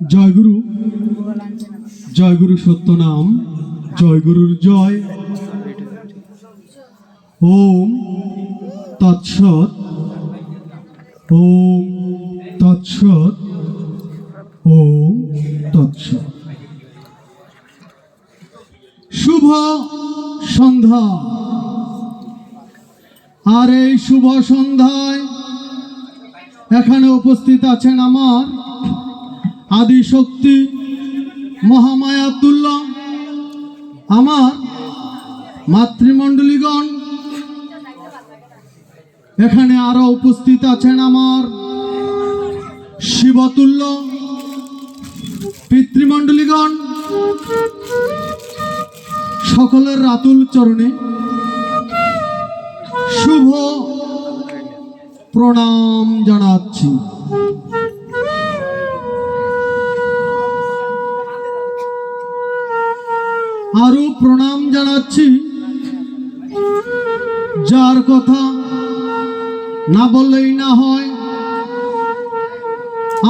জয়গুরু। জয়গুরু সত্য নাম জয়গুরুর জয়। ওম তৎসৎ ওম তৎসৎ ওম তৎসৎ। শুভ সন্ধ্যা। আর এই শুভ সন্ধ্যায় এখানে উপস্থিত আছেন আমার আদি শক্তি মহামায়াতুল্য আমার মাতৃমণ্ডলীগণ, এখানে আরও উপস্থিত আছেন আমার শিবতুল্য পিতৃমণ্ডলীগণ, সকলের রাতুল চরণে শুভ প্রণাম জানাচ্ছি। আরও প্রণাম জানাচ্ছি। যার কথা না বললেই না হয়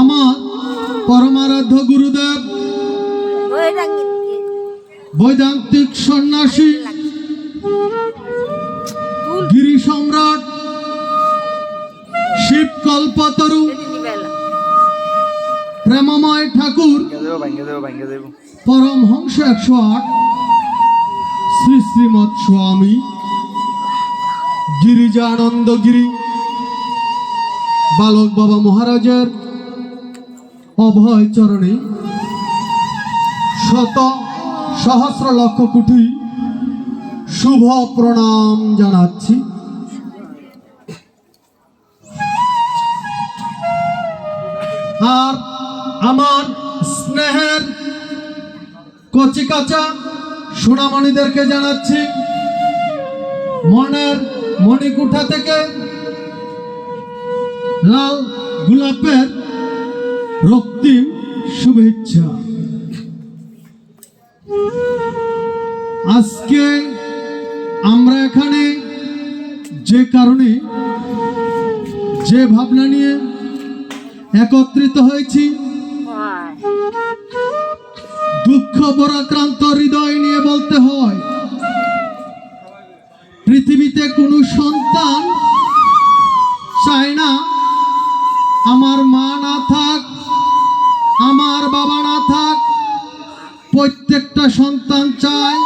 আমার পরমারাধ্য গুরুদেব বৈদান্তিক সন্ন্যাসী গিরি সম্রাট শিব কল্পতরু প্রেমময় ঠাকুর পরমহংস একশো আট শ্রীমৎ স্বামী গিরিজানন্দগিরি বালক বাবা মহারাজের অভয় চরণে শত সহস্র লক্ষ কোটি শুভ প্রণাম জানাচ্ছি। আর আমার স্নেহের কচি কাঁচা সোনামণিদেরকে জানাচ্ছি, মনের মণিকুঠা থেকে লাল গোলাপের রক্তিম শুভেচ্ছা। আজকে আমরা এখানে যে কারণে যে ভাবনা নিয়ে একত্রিত হয়েছি হয় দুঃখ পরাক্রান্ত হৃদয় নিয়ে বলতে হয়, পৃথিবীতে কোনো সন্তান চায় না, আমার মা না থাক, আমার বাবা না থাক, প্রত্যেকটা সন্তান চায়,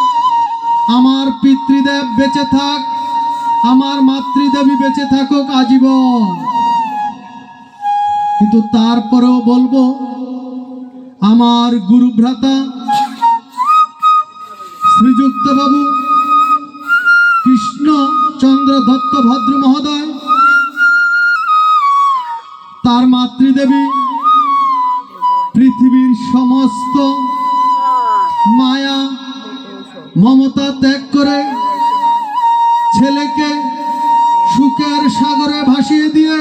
আমার পিতৃদেব বেঁচে থাক, আমার মাতৃদেবী বেঁচে থাকুক আজীবন। কিন্তু তারপরেও বলব, আমার গুরু ভ্রাতা শ্রীযুক্ত বাবু কৃষ্ণ চন্দ্র দত্ত ভদ্র মহোদয়। তার মাতৃদেবী। পৃথিবীর সমস্ত মায়া মমতা ত্যাগ করে ছেলেকে সুখের সাগরে ভাসিয়ে দিয়ে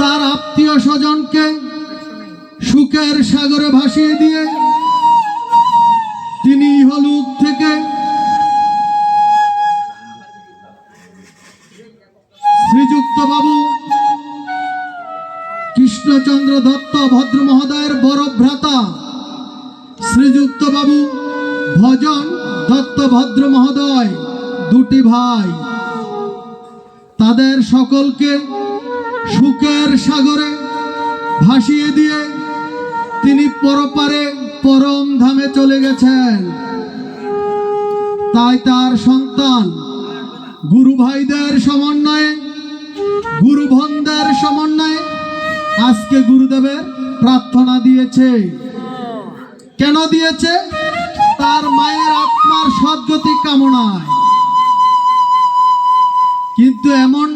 তার আত্মীয় স্বজনকে সুখের সাগরে ভাসিয়ে দিয়ে ভদ্র মহোদয়ের বড় ভ্রাতা শ্রীযুক্ত বাবু ভজন দত্ত ভদ্র মহোদয়, দুটি ভাই। তাদের সকলকে সুখের সাগরে ভাসিয়ে দিয়ে তিনি পরপারে পরম ধামে চলে গেছেন। তাই তার সন্তান গুরু ভাইদের সমন্বয়ে, গুরু ভনদের সমন্বয়ে আজকে গুরুদেবের প্রার্থনা দিয়েছে। কেন দিয়েছে? তার মায়ের আত্মার সদ্গতি কামনায়। কিন্তু এমন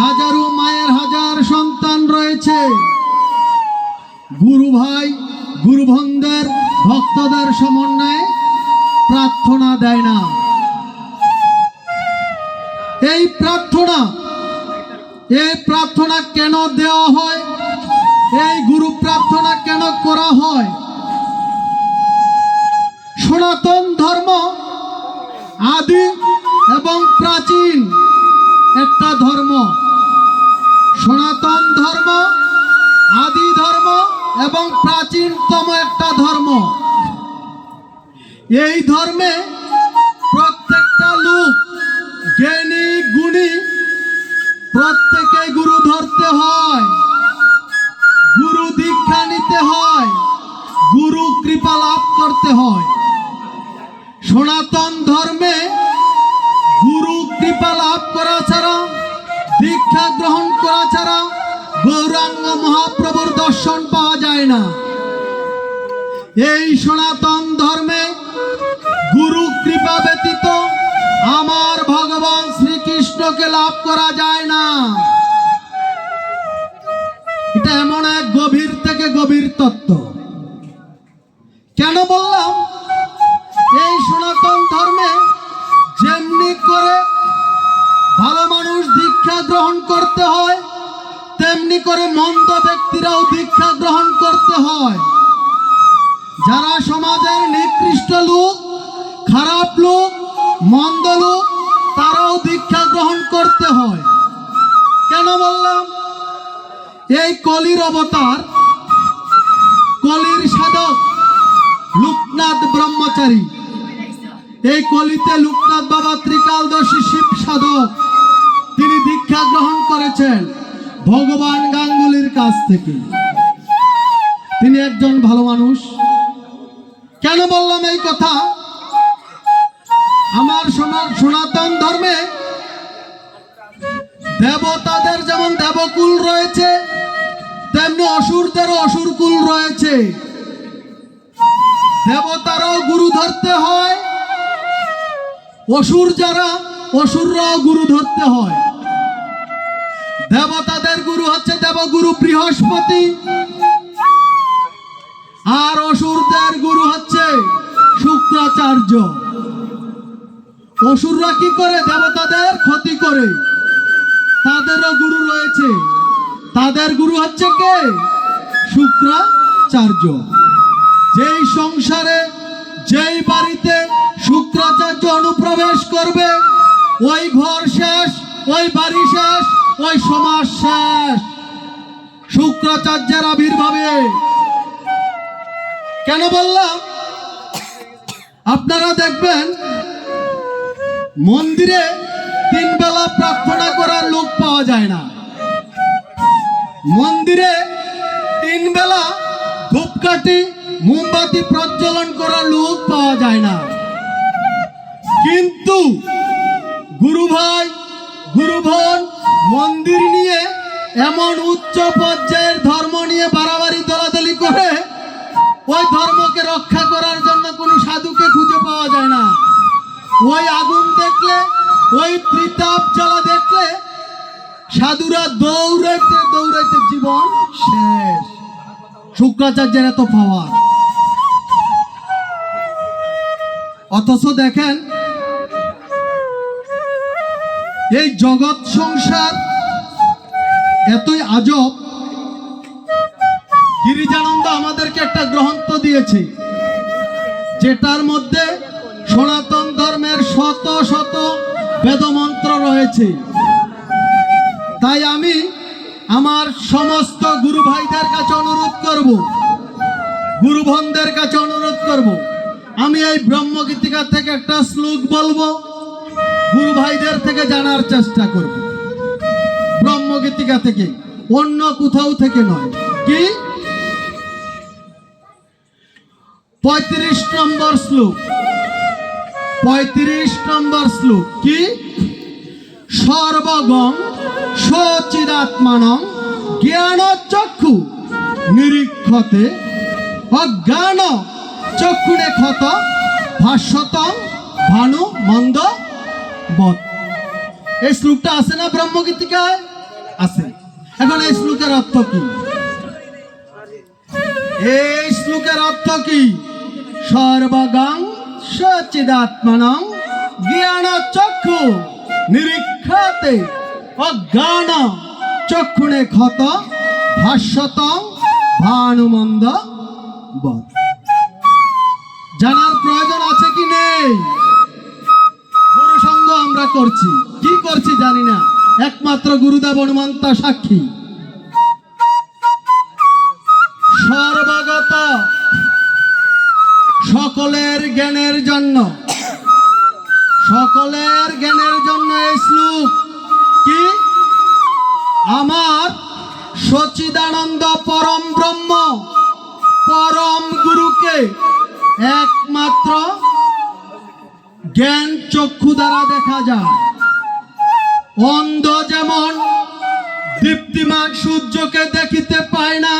হাজারো মায়ের হাজার সন্তান রয়েছে। গুরু ভাই গুরু ভনদের ভক্তদের সমন্বয়ে প্রার্থনা দেয় না। এই প্রার্থনা এই প্রার্থনা কেন দেওয়া হয়? এই গুরু প্রার্থনা কেন করা হয়? সনাতন ধর্ম আদি এবং প্রাচীন একটা ধর্ম। সনাতন ধর্ম, আদি ধর্ম এবং প্রাচীনতম একটা ধর্ম। এই ধর্মে প্রত্যেকটা লোক জ্ঞানী, গুণী প্রত্যেকে গুরু ধরতে হয়। কৃপা লাভ করতে হয়। সনাতন ধর্মে গুরু কৃপা লাভ করা ছাড়া, দীক্ষা গ্রহণ করা ছাড়া গৌরাঙ্গ মহাপ্রভুর দর্শন পাওয়া যায় না। এই সনাতন ধর্মে গুরু কৃপা ব্যতীত আমার ভগবান শ্রীকৃষ্ণকে লাভ করা যায় না। এটা এমন এক গভীর থেকে গভীর তত্ত্ব। কেন বললাম? এই সনাতন ধর্মে যেমনি করে ভালো মানুষ দীক্ষা গ্রহণ করতে হয়, তেমনি করে মন্দ ব্যক্তিরাও দীক্ষা গ্রহণ করতে হয়। যারা সমাজের নিকৃষ্ট লোক, খারাপ লোক, মন্দ লোক, তারাও দীক্ষা গ্রহণ করতে হয়। কেন বললাম? এই কলির অবতার, কলির সাধক লোকনাথ ব্রহ্মচারী। এই কলিতে লোকনাথ বাবা ত্রিকালদর্শী শিব সাধক। তিনি দীক্ষা গ্রহণ করেছেন ভগবান গাঙ্গুলির কাছ থেকে। তিনি একজন ভালো মানুষ। কেন বললাম এই কথা? আমার সোনা- সনাতন ধর্মে দেবতাদের যেমন দেবকুল রয়েছে, তেমনি অসুরদেরও অসুরকুল রয়েছে। দেবতারাও গুরু ধরতে হয়। অসুর যারা, অসুররাও গুরু ধরতে হয়। দেবতাদের গুরু হচ্ছে দেবগুরু বৃহস্পতি। আর অসুরদের গুরু হচ্ছে শুক্রাচার্য। অসুররা কি করে? দেবতাদের ক্ষতি করে। তাদেরও গুরু রয়েছে। তাদের গুরু হচ্ছে কে? শুক্রাচার্য। যেই সংসারে, যেই বাড়িতে শুক্রাচার্য অনুপ্রবেশ করবে, ওই ঘর শেষ, ওই বাড়ি শেষ, ওই সমাজ শেষ। শুক্রাচার্যের আবির্ভাবে। কেন বললাম? আপনারা দেখবেন, মন্দিরে তিন বেলা প্রার্থনা করার লোক পাওয়া যায় না। মন্দিরে তিন বেলা ধূপকাঠি মোমবাতি প্রজ্বলন করার লোক পাওয়া যায় না। কিন্তু গুরু ভাই, গুরু বোন মন্দির নিয়ে এমন উচ্চ পর্যায়ের ধর্ম নিয়ে বাড়াবাড়ি দলাদলি করে, ওই ধর্মকে রক্ষা করার জন্য কোনো সাধুকে খুঁজে পাওয়া যায় না। ওই আগুন দেখলে, ওই ত্রিতাপ জ্বালা দেখলে সাধুরা দৌড়াইতে দৌড়াইতে জীবন শেষ। শুক্রাচার্যের এত পাওয়ার। অথচ দেখেন, এই জগৎ সংসার এতই আজব, গিরিজানন্দ আমাদেরকে একটা গ্রন্থ দিয়েছে, যেটার মধ্যে সনাতন ধর্মের শত শত বেদমন্ত্র রয়েছে। তাই আমি আমার সমস্ত গুরু ভাইদের কাছে অনুরোধ করব গুরু বোনদের কাছে অনুরোধ করব। আমি এই ব্রহ্মগীতিকা থেকে একটা শ্লোক বলব। গুরু ভাইদের থেকে জানার চেষ্টা করব। ব্রহ্মগীতিকা থেকে, অন্য কোথাও থেকে নয়। কি? পঁয়ত্রিশ নম্বর শ্লোক। পঁয়ত্রিশ নম্বর শ্লোক। কি? সর্বগম সচিদাত্মানং জ্ঞান চক্ষু নিরীক্ষতে অজ্ঞান চক্ষুরে ক্ষত ভাষ্যতং ভানু, মন্দ, বধ। এই শ্লোকটা আছে না ব্রহ্মগীতিকায়? আছে। এখন এই শ্লোকের অর্থ কি? এই শ্লোকের অর্থ কি? সর্বগং সচিদাত্মানং জ্ঞান চক্ষু নিরীক্ষতে অজ্ঞান চক্ষুণে ক্ষত ভাষ্যতং ভানুমন্দ, বধ। জানার প্রয়োজন আছে কি নেই? গুরু সঙ্গ আমরা করছি। কি করছি জানি না। একমাত্র গুরুদেব হনুমান্তা সাক্ষী। সর্বগত সকলের জ্ঞানের জন্য, সকলের জ্ঞানের জন্য এই শ্লোক কি? আমার সচিদানন্দ পরম ব্রহ্ম, পরম গুরুকে একমাত্র জ্ঞান চক্ষু দ্বারা দেখা যায়। অন্ধ যেমন দীপ্তিমান সূর্যকে দেখিতে পায় না,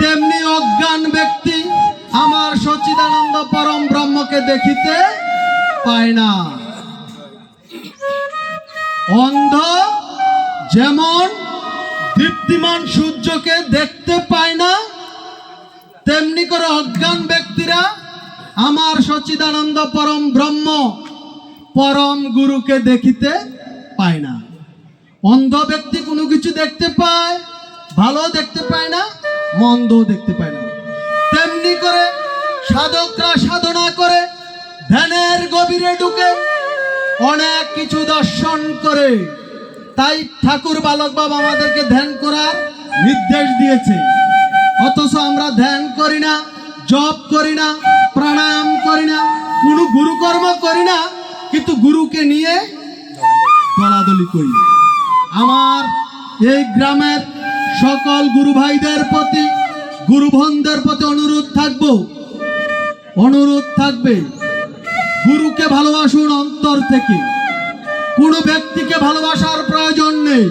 তেমনি অজ্ঞান ব্যক্তি আমার সচিদানন্দ পরম ব্রহ্মকে দেখিতে পায় না। অন্ধ যেমন দীপ্তিমান সূর্যকে দেখতে পায় না তেমনি করে অজ্ঞান ব্যক্তিরা আমার সচিদানন্দ পরম ব্রহ্ম পরম গুরুকে দেখিতে পায় না। অন্ধ ব্যক্তি কোনো কিছু দেখতে পায়, ভালো দেখতে পায় না, মন্দও দেখতে পায় না। তেমনি করে সাধকরা সাধনা করে, ধ্যানের গভীরে ঢুকে অনেক কিছু দর্শন করে। তাই ঠাকুর বালক বাবা আমাদেরকে ধ্যান করার নির্দেশ দিয়েছে। অথচ আমরা ধ্যান করি না, জপ করি না, প্রাণায়াম করি না, কোনো গুরুকর্ম করি না, কিন্তু গুরুকে নিয়ে দলাদলি করি। আমার এই গ্রামের সকল গুরু ভাইদের প্রতি, গুরু বোনদের প্রতি অনুরোধ থাকব। অনুরোধ থাকবে, গুরুকে ভালোবাসুন অন্তর থেকে। কোনো ব্যক্তিকে ভালোবাসার প্রয়োজন নেই।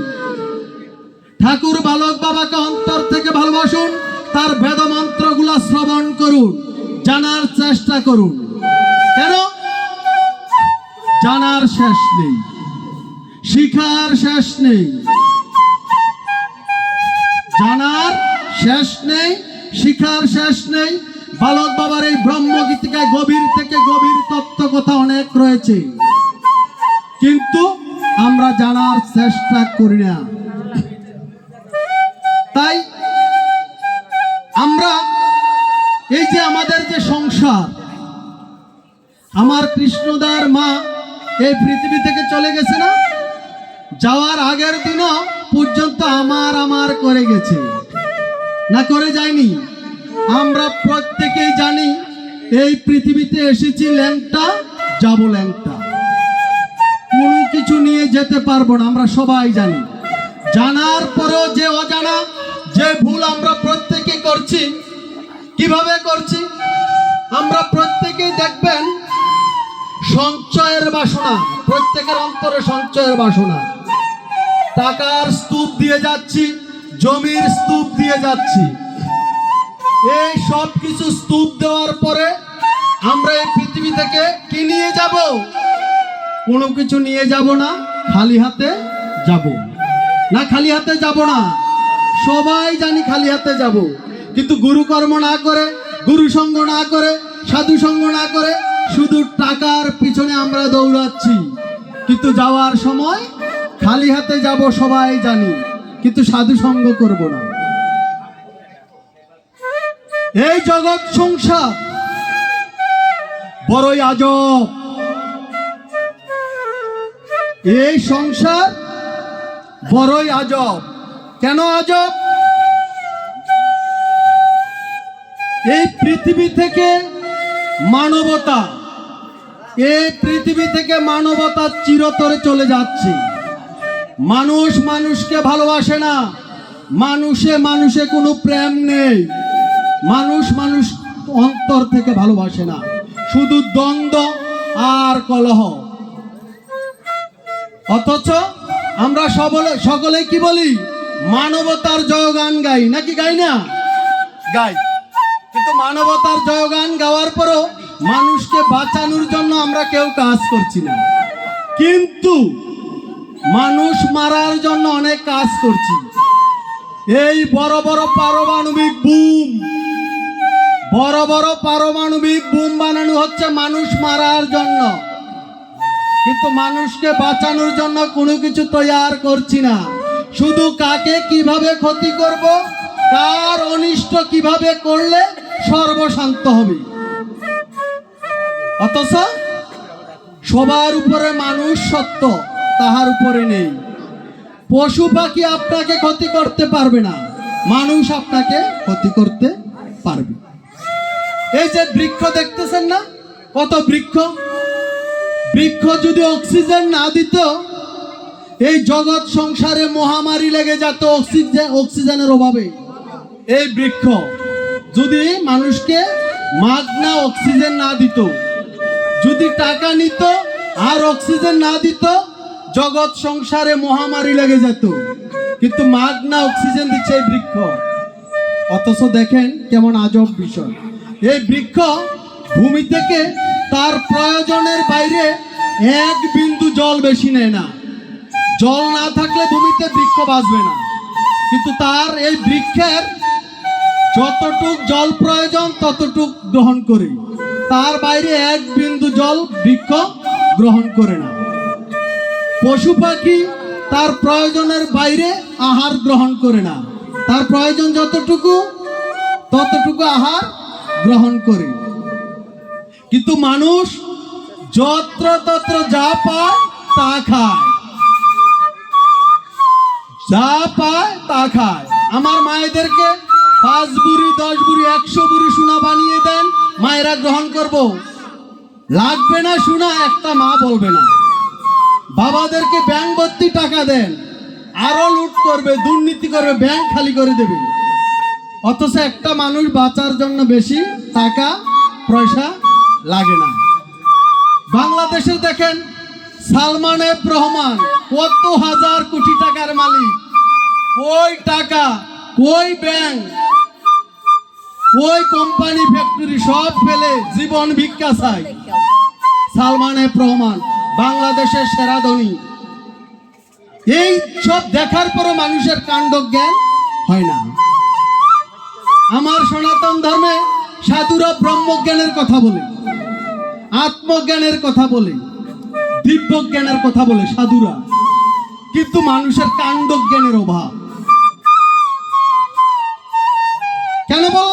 ঠাকুর, বালক, বাবাকে অন্তর থেকে ভালোবাসুন। তার বেদ মন্ত্রগুলো শ্রবণ করুন, জানার চেষ্টা করুন। কেন? জানার শেষ নেই, শিখার শেষ নেই। জানার শেষ নেই, শিখার শেষ নেই। বালক বাবার এই ব্রহ্মগীতিকায় গভীর থেকে গভীর তত্ত্ব কথা অনেক রয়েছে। কিন্তু আমরা জানার চেষ্টা করি না। যে আমার কৃষ্ণদার মা এই পৃথিবী থেকে চলে গেছে না? যাওয়ার আগের দিনও পর্যন্ত আমার আমার করে গেছে। না, করে যায়নি। আমরা প্রত্যেকেই জানি এই পৃথিবীতে এসেছি ল্যাংটা, যাব ল্যাংটা। কোনো কিছু নিয়ে যেতে পারব না, আমরা সবাই জানি। জানার পরেও যে অজানা, যে ভুল আমরা প্রত্যেকে করছি, কীভাবে করছি? আমরা প্রত্যেকেই দেখবেন সঞ্চয়ের বাসনা, প্রত্যেকের অন্তরে সঞ্চয়ের বাসনা। টাকার স্তূপ দিয়ে যাচ্ছি, জমির স্তূপ দিয়ে যাচ্ছি। এই সব কিছু স্তূপ দেওয়ার পরে আমরা এই পৃথিবী থেকে কি নিয়ে যাব? কোনো কিছু নিয়ে যাব না, খালি হাতে যাব। না, খালি হাতে যাব না। সবাই জানি খালি হাতে যাব। কিন্তু গুরুকর্ম না করে গুরু সঙ্গ না করে, সাধু সঙ্গ না করে, শুধু টাকার পিছনে আমরা দৌড়াচ্ছি। কিন্তু যাওয়ার সময় খালি হাতে যাব সবাই জানি, কিন্তু সাধু সঙ্গ করব না। এই জগৎ সংসার বড়ই আজব। এই সংসার বড়ই আজব। কেন আজব? এই পৃথিবী থেকে মানবতা, এই পৃথিবী থেকে মানবতা চিরতরে চলে যাচ্ছে। মানুষ মানুষকে ভালোবাসে না। মানুষে মানুষে কোনো প্রেম নেই। মানুষ মানুষ অন্তর থেকে ভালোবাসে না। শুধু দ্বন্দ্ব আর কলহ। অথচ আমরা সকলে সকলে কি বলি? মানবতার জয়গান গাই। নাকি গাই না? গাই। কিন্তু মানবতার জয়গান গাওয়ার পরও মানুষকে বাঁচানোর জন্য আমরা কেউ কাজ করছি না। কিন্তু মানুষ মারার জন্য অনেক কাজ করছি। এই বড় বড় পারমাণবিক বুম, বড় বড় পারমাণবিক বুম বানানো হচ্ছে মানুষ মারার জন্য। কিন্তু মানুষকে বাঁচানোর জন্য কোনো কিছু তৈয়ার করছি না। শুধু কাকে কীভাবে ক্ষতি করব কার অনিষ্ট কীভাবে করলে সর্বশান্ত হবে? অথচ সবার উপরে মানুষ সত্য, তাহার উপরে নেই। পশু পাখি আপনাকে ক্ষতি করতে পারবে না, মানুষ আপনাকে ক্ষতি করতে পারবে। এই যে বৃক্ষ দেখতেছেন না? কত বৃক্ষ? বৃক্ষ যদি অক্সিজেন না দিত, এই জগৎ সংসারে মহামারী লেগে যেত অক্সিজেন অক্সিজেনের অভাবে। এই বৃক্ষ যদি মানুষকে মাছ না, অক্সিজেন না দিত, যদি টাকা নিত আর অক্সিজেন না দিত, জগৎ সংসারে মহামারী লেগে যেত। কিন্তু মাঘ না, অক্সিজেন দিচ্ছে এই বৃক্ষ। অথচ দেখেন কেমন আজব বিষয়। এই বৃক্ষ ভূমি থেকে তার প্রয়োজনের বাইরে এক বিন্দু জল বেশি নেয় না। জল না থাকলে ভূমিতে বৃক্ষ বাঁচবে না। কিন্তু তার এই বৃক্ষের যতটুক জল প্রয়োজন, ততটুক গ্রহণ করে। তার বাইরে এক বিন্দু জল বৃক্ষ গ্রহণ করে না। পশু পাখি তার প্রয়োজনের বাইরে আহার গ্রহণ করে না। তার প্রয়োজন যতটুকু, ততটুকু আহার গ্রহণ করে। কিন্তু মানুষ যত্র তত্র যা পায়, তা খায়। যা পায়, তা খায়। আমার মায়েদেরকে পাঁচ বুড়ি, দশ বুড়ি, একশো বুড়ি সোনা বানিয়ে দেন, মায়েরা গ্রহণ করব। লাগবে না সোনা, একটা মা বলবে না। বাবাদেরকে ব্যাংক ভর্তি টাকা দেন, আরও লুট করবে, দুর্নীতি করবে, ব্যাংক খালি করে দেবে। অথচ একটা মানুষ বাঁচার জন্য বেশি টাকা, পয়সা লাগে না। বাংলাদেশে দেখেন, সালমান এফ রহমান, কত হাজার কোটি টাকার মালিক। কই টাকা, কই ব্যাংক? কই কোম্পানি ফ্যাক্টরি সব ফেলে জীবন ভিক্ষা চাই সালমান এফ রহমান, বাংলাদেশের সেরা ধনী। এই সব দেখার পরও মানুষের কাণ্ড জ্ঞান হয় না। আমার সনাতন ধর্মে সাধুরা ব্রহ্মজ্ঞানের কথা বলে, আত্মজ্ঞানের কথা বলে দিব্য জ্ঞানের কথা বলে সাধুরা। কিন্তু মানুষের কাণ্ড জ্ঞানের অভাব। কেন বললাম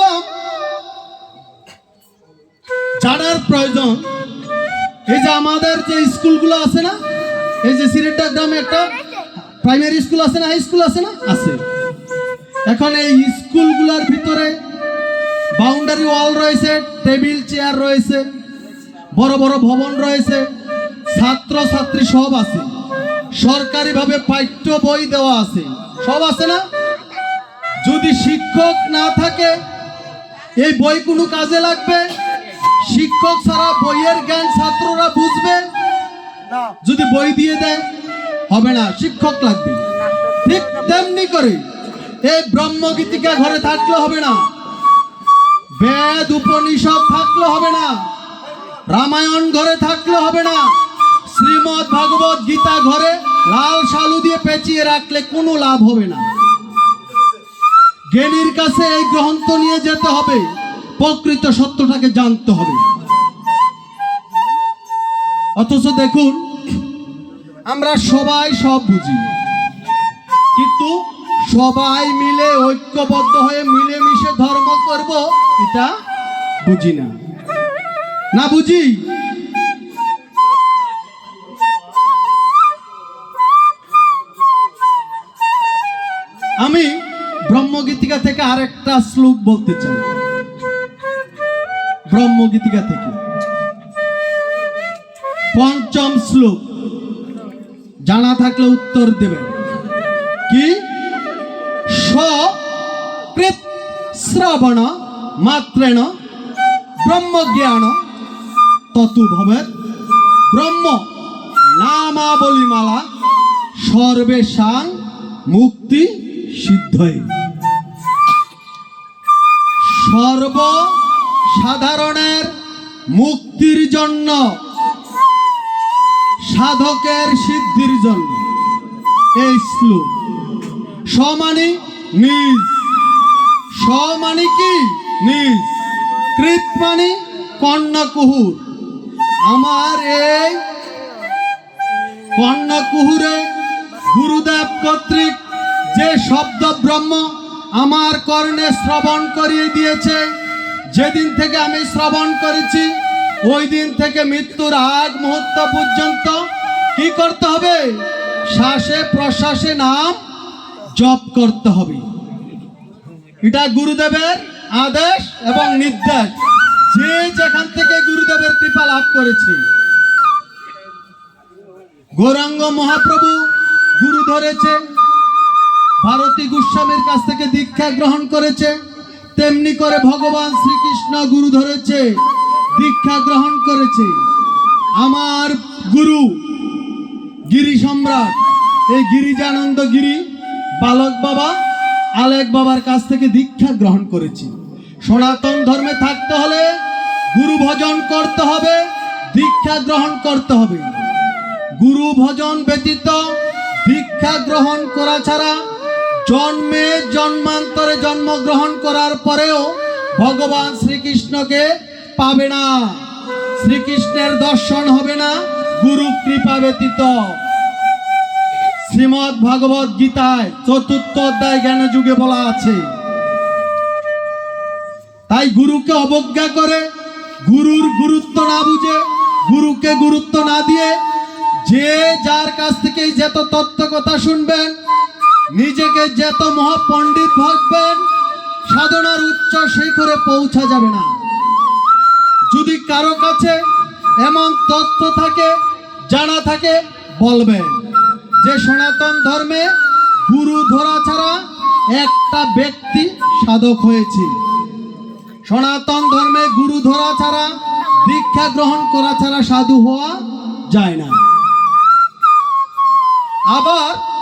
প্রয়োজন এই যে আমাদের যে স্কুলগুলো আছে না, এই যে সিলেটটা গ্রামে একটা প্রাইমারি স্কুল আছে না হাই স্কুল আছে না? আছে। এখন এই স্কুলগুলোর ভিতরে বাউন্ডারি ওয়াল রয়েছে টেবিল চেয়ার রয়েছে, বড় বড় ভবন রয়েছে ছাত্র ছাত্রী সব আছে। সরকারিভাবে পাঠ্য বই দেওয়া আছে। সব আছে না? যদি শিক্ষক না থাকে, এই বই কোনো কাজে লাগবে? শিক্ষক ছাড়া বইয়ের জ্ঞান ছাত্ররা বুঝবে? যদি বই দিয়ে দেয় হবে না শিক্ষক লাগবে। ঠিক তেমনি করে এই ব্রহ্মগীতিকা ঘরে থাকলে হবে না বেদ উপনিষদ থাকলে হবে না রামায়ণ ঘরে থাকলে হবে না শ্রীমদ ভাগবত গীতা ঘরে লাল সালু দিয়ে পেঁচিয়ে রাখলে কোনো লাভ হবে না। জ্ঞানীর কাছে এই গ্রন্থ নিয়ে যেতে হবে। প্রকৃত সত্যটাকে জানতে হবে। অথচ দেখুন, আমরা সবাই সব বুঝি। কিন্তু সবাই মিলে ঐক্যবদ্ধ হয়ে মিলেমিশে ধর্ম করব, এটা বুঝি না। না বুঝি? আমি ব্রহ্মগীতিকা থেকে আরেকটা শ্লোক বলতে চাই। ব্রহ্মগীতিকা থেকে। পঞ্চম শ্লোক। জানা থাকলে উত্তর দেবেন। কি? কৃত শ্রবণ মাত্রেণ ব্রহ্মজ্ঞান ততু ভবেত ব্রহ্ম নামাবলিমালা সর্বেশাং মুক্তি সিদ্ধই সর্ব সাধারণের মুক্তির জন্য, সাধকের সিদ্ধির জন্য। এই শ্লোক। সমানি নিজ। সমানি কি? নিজ। কৃত মানে কন্যাকুহুর। আমার এই কন্যাকুহুরে গুরুদেব কর্তৃক যে শব্দ ব্রহ্ম আমার কর্ণে শ্রবণ করিয়ে দিয়েছে যেদিন থেকে আমি শ্রবণ করেছি, ওই দিন থেকে মৃত্যুর আগ মুহূর্ত পর্যন্ত কি করতে হবে? শ্বাসে প্রশ্বাসে নাম জপ করতে হবে। এটা গুরুদেবের আদেশ এবং নির্দেশ। যে যেখান থেকে গুরুদেবের কৃপা লাভ করেছে। গৌরাঙ্গ মহাপ্রভু গুরু ধরেছে। ভারতী গোস্বামীর কাছ থেকে দীক্ষা গ্রহণ করেছে। তেমনি করে ভগবান শ্রীকৃষ্ণ গুরু ধরেছে, দীক্ষা গ্রহণ করেছে। আমার গুরু গিরি সম্রাট, এই গিরিজানন্দ গিরি, বালক বাবা, আলেক বাবার কাছ থেকে দীক্ষা গ্রহণ করেছি। সনাতন ধর্মে থাকতে হলে গুরু ভজন করতে হবে, দীক্ষা গ্রহণ করতে হবে। গুরু ভজন ব্যতীত দীক্ষা গ্রহণ করা ছাড়া জন্মে জন্মান্তরে জন্মগ্রহণ করার পরেও ভগবান শ্রীকৃষ্ণকে পাবে না। শ্রীকৃষ্ণের দর্শন হবে না, গুরু কৃপা ব্যতীত। শ্রীমৎ ভাগবত গীতায় চতুর্থ অধ্যায় জ্ঞান যুগে বলা আছে। তাই গুরুকে অবজ্ঞা করে, গুরুর গুরুত্ব না বুঝে, গুরুকে গুরুত্ব না দিয়ে যে যার কাছ থেকে যত তত্ত্ব কথা শুনবেন নিজেকে যত মহাপণ্ডিত ভাববেন সাধনার উচ্চ শিখরে পৌঁছা যাবে না। যদি কারও কাছে এমন তথ্য থাকে, জানা থাকে বলবেন যে সনাতন ধর্মে গুরু ধরা ছাড়া একটা ব্যক্তি সাধক হয়েছে। সনাতন ধর্মে গুরু ধরা ছাড়া, দীক্ষা গ্রহণ করা ছাড়া সাধু হওয়া যায় না। আবার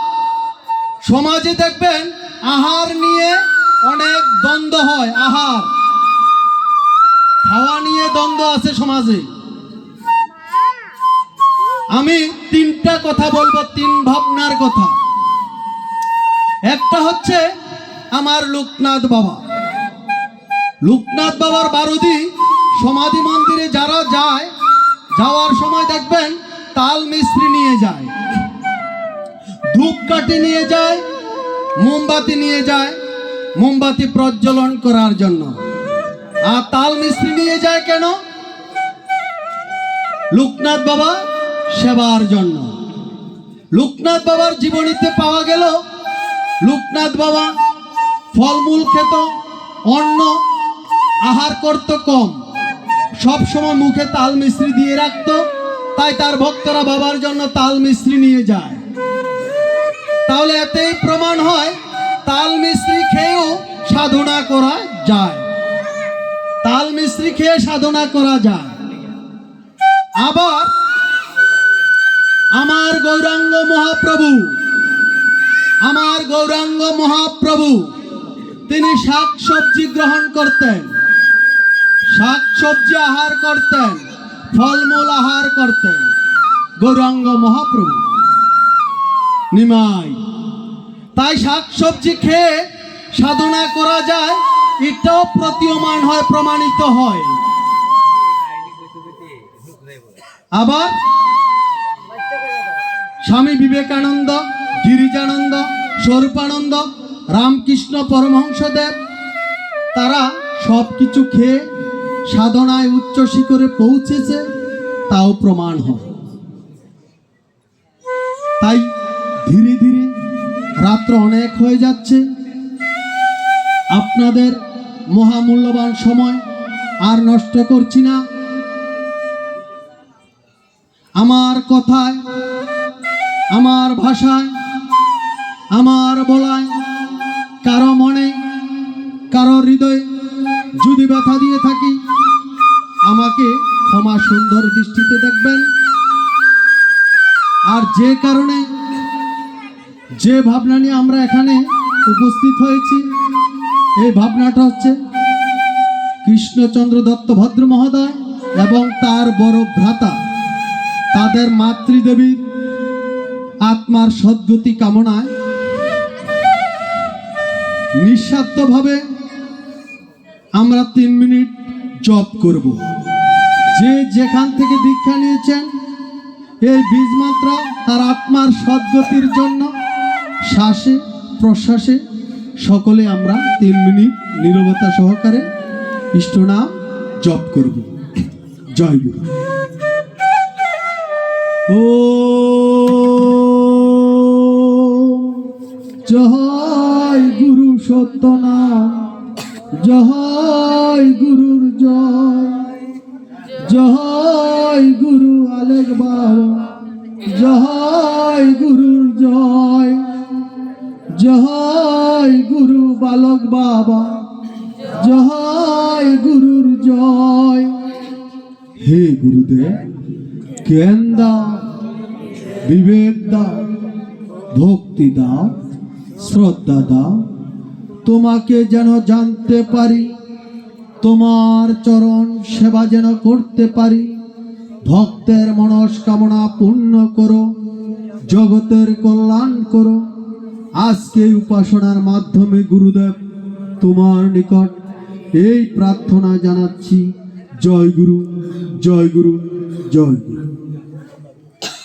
সমাজে দেখবেন আহার নিয়ে অনেক দ্বন্দ্ব হয়, আহার। খাওয়া নিয়ে দ্বন্দ্ব আছে সমাজে। আমি তিনটা কথা বলব, তিন ভাবনার কথা। একটা হচ্ছে আমার লোকনাথ বাবা। লোকনাথ বাবার বারুদি সমাধি মন্দিরে যারা যায়, যাওয়ার সময় দেখবেন তাল মিস্ত্রি নিয়ে যায়। ধূপকাঠি নিয়ে যায়, মোমবাতি নিয়ে যায়, মোমবাতি প্রজ্বলন করার জন্য। আর তাল মিস্ত্রি নিয়ে যায় কেন? লোকনাথ বাবা সেবার জন্য। লোকনাথ বাবার জীবনীতে পাওয়া গেল, লোকনাথ বাবা ফলমূল খেত, অন্ন, আহার করত কম। সব সময় মুখে তাল মিস্ত্রি দিয়ে রাখত, তাই তার ভক্তরা বাবার জন্য তাল মিস্ত্রি নিয়ে যায়। তাহলে এতেই প্রমাণ হয়, তাল মিস্ত্রি খেয়েও সাধনা করা যায়। তাল মিস্ত্রি খেয়ে সাধনা করা যায়। আবার আমার গৌরাঙ্গ মহাপ্রভু, আমার গৌরাঙ্গ মহাপ্রভু, তিনি শাক সবজি গ্রহণ করতেন, শাক সবজি আহার করতেন, ফলমূল আহার করতেন। গৌরাঙ্গ মহাপ্রভু। নিমাই। তাই শাক সবজি খেয়ে সাধনা করা যায়, এটাও প্রতীয়মান হয়, প্রমাণিত হয়। আবার স্বামী বিবেকানন্দ, গিরিজানন্দ, স্বরূপানন্দ, রামকৃষ্ণ পরমহংসদেব, তারা সব কিছু খেয়ে সাধনায় উচ্চ শিখরে পৌঁছেছে, তাও প্রমাণ হয়। রাত্র অনেক হয়ে যাচ্ছে। আপনাদের মহামূল্যবান সময় আর নষ্ট করছি না। আমার কথায়, আমার ভাষায়, আমার বলায়, কারও মনে, কারও হৃদয়ে যদি ব্যথা দিয়ে থাকি, আমাকে ক্ষমা সুন্দর দৃষ্টিতে দেখবেন। আর যে কারণে যে ভাবনা নিয়ে আমরা এখানে উপস্থিত হয়েছি, এই ভাবনাটা হচ্ছে কৃষ্ণচন্দ্র দত্ত ভদ্র মহোদয় এবং তার বড় ভ্রাতা, তাদের মাতৃদেবীর আত্মার সদ্গতি কামনায় নিঃস্বার্থভাবে আমরা তিন মিনিট জপ করব। যে যেখান থেকে দীক্ষা নিয়েছেন এই বীজ মাত্রা তার আত্মার সদ্গতির জন্য শ্বাসে, প্রশ্বাসে সকলে আমরা তিন মিনিট নীরবতা সহকারে ইষ্টনাম জপ করব। জয় গুরু। ও জয় গুরু সত্যনাম, জয় গুরুর জয় জয় গুরু আলেক বাবা গুরুর জয়। জয় গুরু বালক বাবা। জয় গুরুর জয়। হে গুরুদেব, জ্ঞান দাও, বিবেক দাও, ভক্তি দাও, শ্রদ্ধা দাও। তোমাকে যেন জানতে পারি, তোমার চরণ সেবা যেন করতে পারি। ভক্তের মনস্কামনা পূর্ণ করো, জগতের কল্যাণ করো। আজকে উপাসনার মাধ্যমে গুরুদেব তোমার নিকট এই প্রার্থনা জানাচ্ছি। জয় গুরু জয় গুরু জয় গুরু।